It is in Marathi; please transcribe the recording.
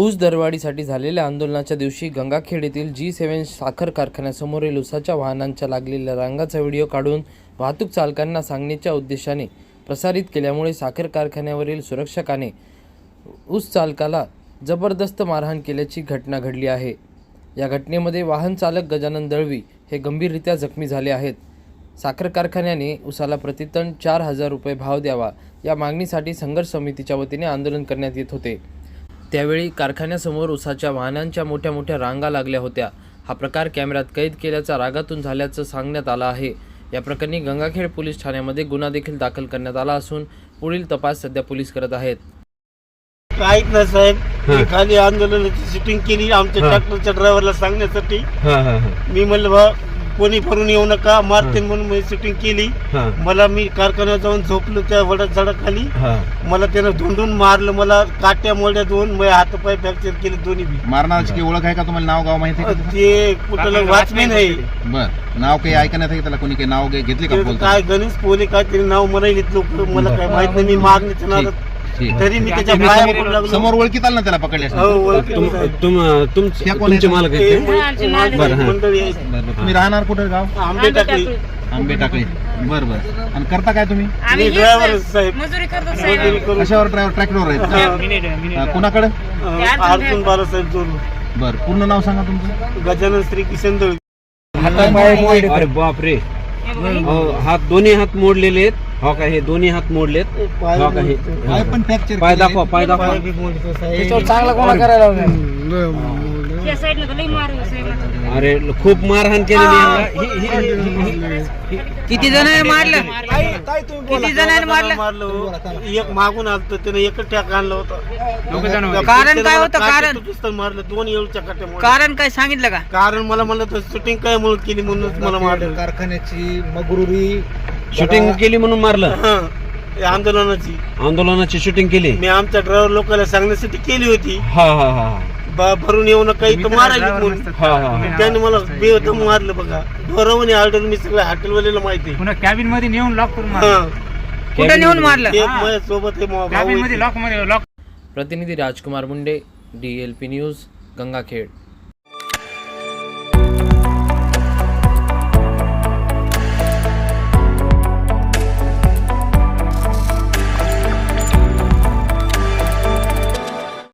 ऊस दरवाढीसाठी झालेल्या आंदोलनाच्या दिवशी गंगाखेड येथील जी सेव्हन साखर कारखान्यासमोरील ऊसाच्या वाहनांच्या लागलेल्या रांगाचा व्हिडिओ काढून वाहतूक चालकांना सांगण्याच्या उद्देशाने प्रसारित केल्यामुळे साखर कारखान्यावरील सुरक्षकाने ऊस चालकाला जबरदस्त मारहाण केल्याची घटना घडली आहे. या घटनेमध्ये वाहन चालक गजानन दळवी हे गंभीररित्या जखमी झाले आहेत. साखर कारखान्याने उसाला प्रतिटन चार हजार रुपये भाव द्यावा या मागणीसाठी संघर्ष समितीच्या वतीने आंदोलन करण्यात येत होते. त्यावेळी कारखान्यासमोर उसाच्या वाहनांच्या मोठ्या मोठ्या रांगा लागल्या होत्या. हा प्रकार कॅमेऱ्यात कैद केल्याचा रागातून झाल्याचं सांगण्यात आलं आहे. या प्रकरणी गंगाखेड पोलीस ठाण्यामध्ये गुन्हा देखील दाखल करण्यात आला असून पुढील तपास सध्या पोलीस करत आहेत. काहीच नाही साहेब मी खाली आंदोलनाची शूटिंग केली आमच्या ट्रॅक्टरच्या ड्रायव्हरला सांगण्यासाठी. हा हा हा. मी म्हणलं बा कोणी फरून येऊ नका. मारते म्हणून मी शूटिंग केली. हा. मला मी कारखान्यात जाऊन झोपलो त्या वडात झाडाखाली. हा. मला त्यानं धुंडून मारलं. मला काट्या मोड्या दोन. माझे हातपाय फ्रॅक्चर केले दोन्ही बी. मारणाराची काही ओळख आहे का तुम्हाला? नाव गाव माहिती आहे का ते कुठलं वाचमेन आहे. बर. नाव काही ऐकण्यात आहे का त्याला? कोणी काही नाव काही घेतले का ते बोलतो काय गणेश पोले काय तरी नाव म्हणायले लोक. मला काय माहीत नाही. मी मागणीच्या नादात तरी मी त्याच्या पाया पडू लागलो समोर ओळखीत आलं ना त्याला पकडले हो, तुम. तुम तुम ह्या कोण तुमचे? मालक ते आहेत ते? माझी बरं, हा. मंडळी आहे तुम्ही राहणार कुठे गाव? आंबे टाकली आंबे टाकळी. बर बर. आणि करता काय तुम्ही? मी ड्रायव्हर साहेब. मजुरी करतो मजुरी करून. कशावर ड्रायव्हर ट्रॅक्टरवर आहेत का? कुणाकडे? अं, अर्जुन बालासाहेब जोर बर पूर्ण नाव सांगा तुमचं. गजानन श्री किशन दळवी. अरे बाप रे हो, हात दोन्ही हात मोडलेले आहेत. हो का हे दोन्ही हात मोडलेत. पाय हो का मोडतो. पण फ्रॅक्चर पाय दाखवा पाय दाखवा. पाय बी मोडतो साहेब. त्या साईडनं लई मार साहेब. अरे खूप मारहाण केलेली यांना. ही- ही- ही- ही- ही- किती जणांनी मारलं? किती जणांनी मारलं? मारलं एक मागून आलत त्याने एकच टॅक आणला होता. कारण काय होतं? कारण? पुस्तक मारलं दोन येऊच्या मोडल्या. कारण काय सांगितलं का? कारण मला म्हणलं तर शूटिंग काय म्हणून केली म्हणून मला मारलं. कारखान्याची मगरुरी शूटिंग केली म्हणून मारलं? हं. आंदोलनाची. आंदोलनाची शूटिंग केली? मी आमच्या ड्रायव्हर लोकांना सांगण्यासाठी केली होती. हा हा हा हा. बा- भरून येऊ नका इथं मारायला म्हणून हा हा हा. त्याने मला बेदम मारलं बघा. बरोबर ऑर्डर मी सगळं हॉटेलवाल्याला माहिती पुन्हा कॅबिनमध्ये नेऊन लॉक करून हं. कुठं नेऊन मारलं? ते माझ्या सोबत हे भाऊ कॅबिन होते. मध्ये लॉकमध्ये लॉक प्रतिनिधी Rajkumar Munde D L P news Gangakhed.